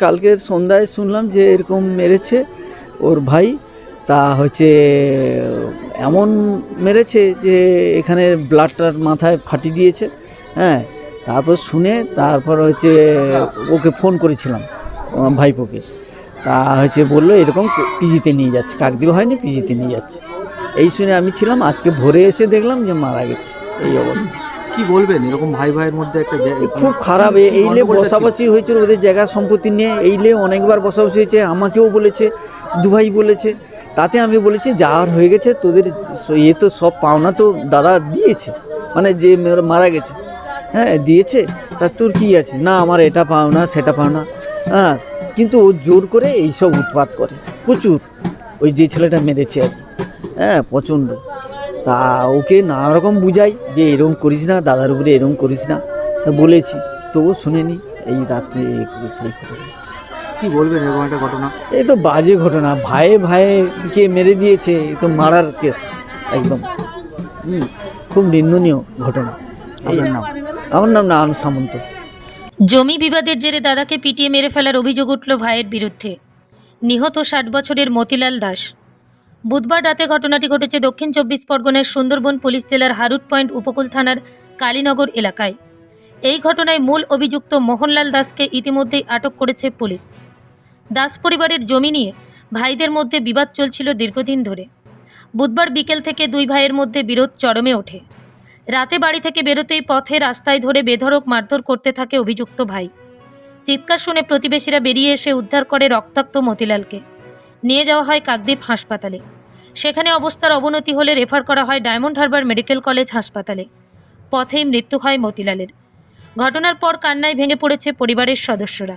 কালকের সন্ধ্যায় শুনলাম যে এরকম মেরেছে ওর ভাই। তা হচ্ছে, এমন মেরেছে যে এখানে ব্লাডটার মাথায় ফাটি দিয়েছে হ্যাঁ? তারপর শুনে তারপর হচ্ছে ওকে ফোন করেছিলাম ভাইপোকে। তা হচ্ছে বলল, এরকম পিজিতে নিয়ে যাচ্ছে। কাকদ্বীপ হয়নি পিজিতে নিয়ে যাচ্ছে। এই শুনে আমি ছিলাম, আজকে ভোরে এসে দেখলাম যে মারা গেছে। এই অবস্থা। কি বলবেন? এরকম ভাই ভাইয়ের মধ্যে একটা যে- খুব খারাপ। এ- এইলে বসাবসি হয়েছিল ওদের জায়গা সম্পত্তি নিয়ে। এইলে অনেকবার বসাবসি হয়েছে। আমাকেও বলেছে দুভাই বলেছে। তাতে আমি বলেছি যাওয়ার হয়ে গেছে তোদের এ তো সব পাওনা তো দাদা দিয়েছে। মানে যে মারা গেছে। হ্যাঁ দিয়েছে। তা তোর কী আছে? না আমার এটা পাওনা সেটা পাওনা। হ্যাঁ কিন্তু ও জোর করে এইসব উৎপাত করে। প্রচুর। ওই যে ছেলেটা মেরেছে আর কি। হ্যাঁ প্রচণ্ড। তা ওকে নানা রকম বুঝাই যে এরকম করিস না দাদার উপরে এরকম করিস না। তা বলেছি তবু শুনেনি এই রাত্রে এই করেছে এই করে কি বলবেন এরকম একটা ঘটনা? এই তো বাজে ঘটনা ভাইয়ে ভাইকে মেরে দিয়েছে এ তো মারার কেস একদম। হুম খুব নিন্দনীয় ঘটনা। এই আপনার নাম? আমার নাম নারায়ণ সামন্ত। জমি বিবাদের জেরে দাদাকে পিটিয়ে মেরে ফেলার অভিযোগ উঠল ভাইয়ের বিরুদ্ধে। নিহত ষাট বছরের মতিলাল দাস। বুধবার রাতে ঘটনাটি ঘটেছে দক্ষিণ চব্বিশ পরগনার সুন্দরবন পুলিশ জেলার হারুট পয়েন্ট উপকূল থানার কালীনগর এলাকায়। এই ঘটনায় মূল অভিযুক্ত মোহনলাল দাসকে ইতিমধ্যেই আটক করেছে পুলিশ। দাস পরিবারের জমি নিয়ে ভাইদের মধ্যে বিবাদ চলছিল দীর্ঘদিন ধরে। বুধবার বিকেল থেকে দুই ভাইয়ের মধ্যে বিরোধ চরমে ওঠে। রাতে বাড়ি থেকে বেরোতেই পথে রাস্তায় ধরে বেধড়ক মারধর করতে থাকে অভিযুক্ত ভাই। চিৎকার শুনে প্রতিবেশীরা বেরিয়ে এসে উদ্ধার করে রক্তাক্ত মতিলালকে। নিয়ে যাওয়া হয় কাকদ্বীপ হাসপাতালে। সেখানে অবস্থার অবনতি হলে রেফার করা হয় ডায়মন্ড হারবার মেডিকেল কলেজ হাসপাতালে। পথেই মৃত্যু হয় মতিলালের। ঘটনার পর কান্নায় ভেঙে পড়েছে পরিবারের সদস্যরা।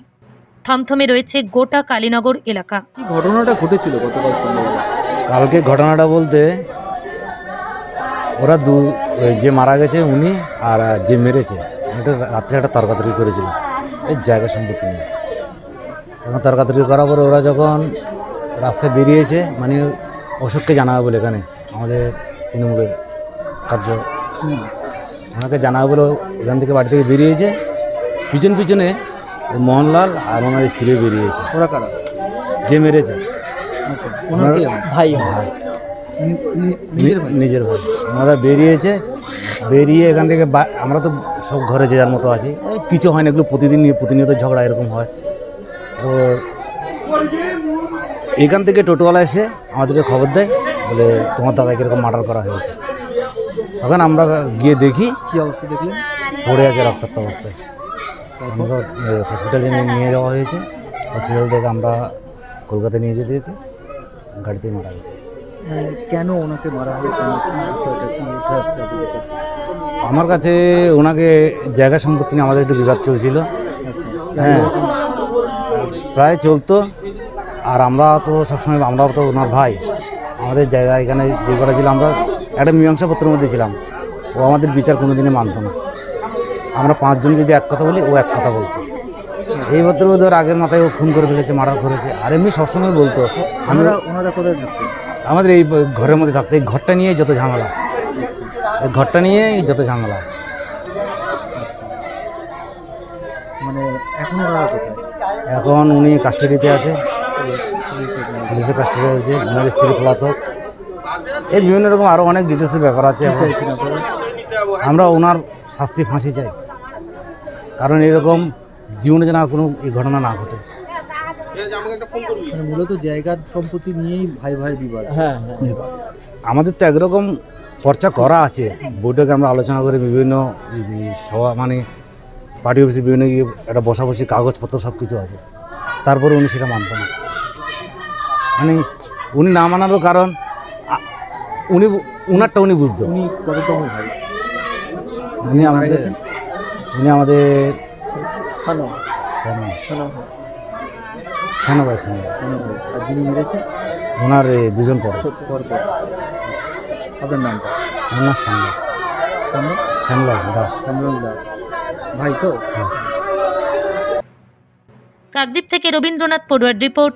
থমথমে রয়েছে গোটা কালীনগর এলাকা। কি ঘটনাটা ঘটেছিল গতকাল সন্ধ্যাবেলা? কালকে ঘটনাটা বলতে ওরা দু ওই যে মারা গেছে উনি আর যে মেরেছে ওটা রাত্রে একটা তর্কাতর্কি করেছিল। এই জায়গা সম্পত্তি নিয়ে। এখন তর্কাতর্কি করার পরে ওরা যখন রাস্তায় বেরিয়েছে মানে অশোককে জানাবে বলে এখানে আমাদের তৃণমূলের কার্য। ওনাকে জানাবে বলে এখান থেকে বাড়ি থেকে বেরিয়েছে। পিছন পিছনে মোহনলাল আর ওনার স্ত্রী বেরিয়েছে। ওরা কারা? যে মেরেছে। আচ্ছা ওনার ভাই। ভাই। নিজের ভাই? নিজের ভাই। ওনারা বেরিয়েছে। বেরিয়ে এখান থেকে বা- আমরা তো সব ঘরে যে যার মতো আছি। এই কিছু হয় না এগুলো প্রতিদিন নিয়ে প্রতিনিয়ত ঝগড়া এরকম হয়। তো এখান থেকে টোটোওয়ালা এসে আমাদেরকে খবর দেয় বলে তোমার দাদাকে এরকম মার্ডার করা হয়েছে। তখন আমরা গিয়ে দেখি কি অবস্থা দেখলেন? পড়ে আছে রক্তাক্ত অবস্থায়। আমরা হসপিটালে নিয়ে যাওয়া হয়েছে। হসপিটাল থেকে আমরা কলকাতায় নিয়ে যেতে যেতে গাড়িতেই মারা গেছে। কেন ওনাকে মারা কাছে? আমার কাছে ওনাকে জায়গা সম্পত্তি নিয়ে আমাদের একটু বিবাদ চলছিল। আচ্ছা। হ্যাঁ। প্রায় চলতো। আর আমরা তো সবসময় আমরা তো ওনার ভাই। আমাদের জায়গা এখানে যে করা ছিল আমরা একটা মীমাংসাপত্রের মধ্যে ছিলাম। ও আমাদের বিচার কোনো দিনে মানত না। আমরা পাঁচজন যদি এক কথা বলি ও এক কথা বলতো। এই মাত্র ধর আগের মাথায় ও খুন করে ফেলেছে মার্ডার করেছে আর এমনি সবসময় বলতো আমরা ওনারা কোথায় আমাদের এই ঘরের মধ্যে থাকতো। এই ঘরটা নিয়ে যত ঝামেলা। এই ঘরটা নিয়ে যত ঝামেলা। আচ্ছা। মানে এখন কোথায়? এখন উনি কাস্টাডিতে আছে। পুলিশের কাস্টাডিতে আছে ওনার স্ত্রী পলাতক। এই বিভিন্ন রকম আরও অনেক ডিটেলসের ব্যাপার আছে আমরা ওনার শাস্তি ফাঁসি চাই। কারণ এরকম জীবনে যেন আর কোনো এই ঘটনা না ঘটে। মানে মূলত জায়গার সম্পত্তি নিয়েই ভাই ভাই বিবাদ। হ্যাঁ হ্যাঁ। আমাদের তো একরকম চর্চা করা আছে। বৈঠকে আমরা আলোচনা করে বিভিন্ন সভা মানে পার্টি অফিসে বিভিন্ন ইয়ে একটা বসাবসি কাগজপত্র সব কিছু আছে। তারপরে উনি সেটা মানতেন না। মানে উনি না মানারও কারণ উনি উনারটা উনি বুঝতো। উনি কততম ভাই? উনি আমাদের? উনি আমাদের শোনো শোনো শোনো ভাই। ভাই আর যিনি মেরেছে ওনার দুজন পর। পর আপনার নামটা? ওনার সামনে সামনে শ্যামলাল দাস। শ্যামলাল দাস। ভাই তো? কাকদ্বীপ থেকে রবীন্দ্রনাথ পড়ুয়ার report.